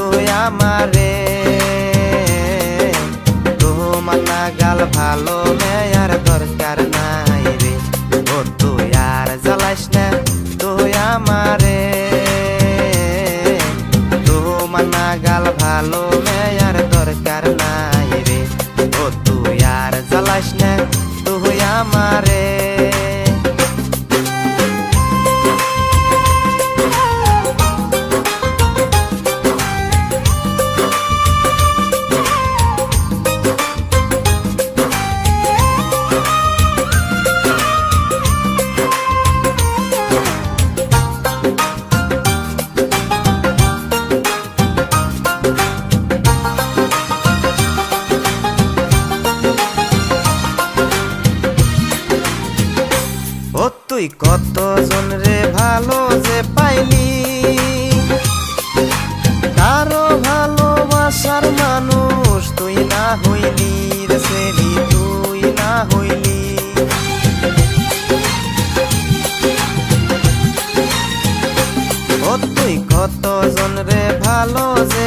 তুই আমারে। তোমার গাল ভালো মেয়ার দরকার নাই রে। ও, তুই আর জ্বালাস না, তুই আমারে। তোমার নাগাল ভালো মেয়ার দরকার নাই রে। ও, তুই আর জ্বালাস না তুই কতজন রে ভালো যে পাইলি? কারও ভালোবাসার মানুষ তুই না হইলি রে তুই না হইলি। ও তুই কতজন রে ভালো যে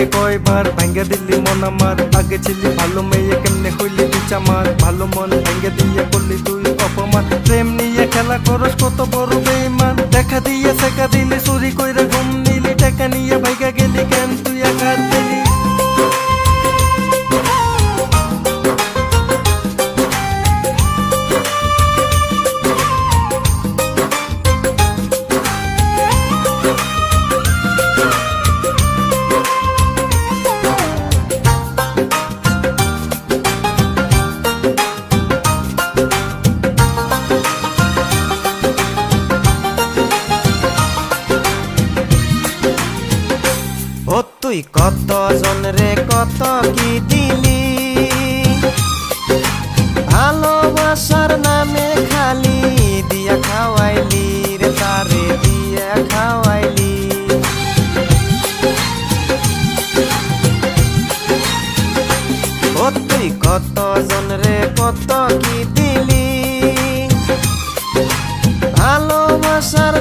একে কয়বার ভাঙ্গা দিলি মন আমার, আগে ছিলি ভালো মেয়ে, কেমনে হইলি বিচামার ভালো মন ভেঙে দিয়ে করলি তুই অপমান। প্রেম নিয়ে খেলা করস কত বড় বেইমান। দেখা দিয়ে শেখা দিলি চুরি কইরা ঘুম নিলি টেকা নিয়ে তুই কত জন রে, কত কি দিলি? ভালোবাসার নামে খালি দিয়া খাওয়াইলি রে, তারে দিয়া খাওয়াইলি। ও তুই কত জন রে, কত কি দিলি? ভালোবাসার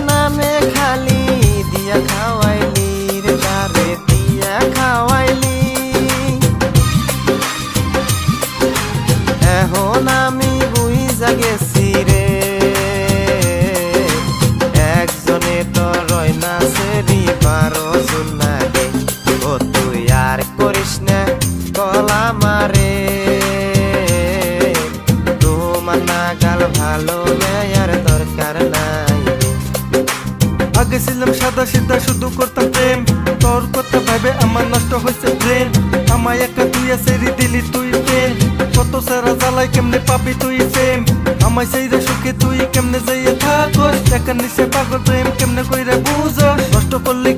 আমি বুঝা গেছি একজনে তো না সেরি জন ও তুই আর করিস না কলা মারে। তোমার নাগাল ভালো মেয়ার দরকার নাই। আগে ছিলাম সাদা শুধু করতাম প্রেম। তোর কথা ভাবে আমার নষ্ট হয়েছে ব্রেন আমায় একা তুই সেরি দিলি তুই প্রেম। সারা জ্বালাই কেমনে পাবি তুই প্রেম আমায় সেই রে সুখে তুই কেমনে যাইয়ে থাকস একা নিচে পাগল প্রেম কেমনে কইরে বুঝস নষ্ট করলি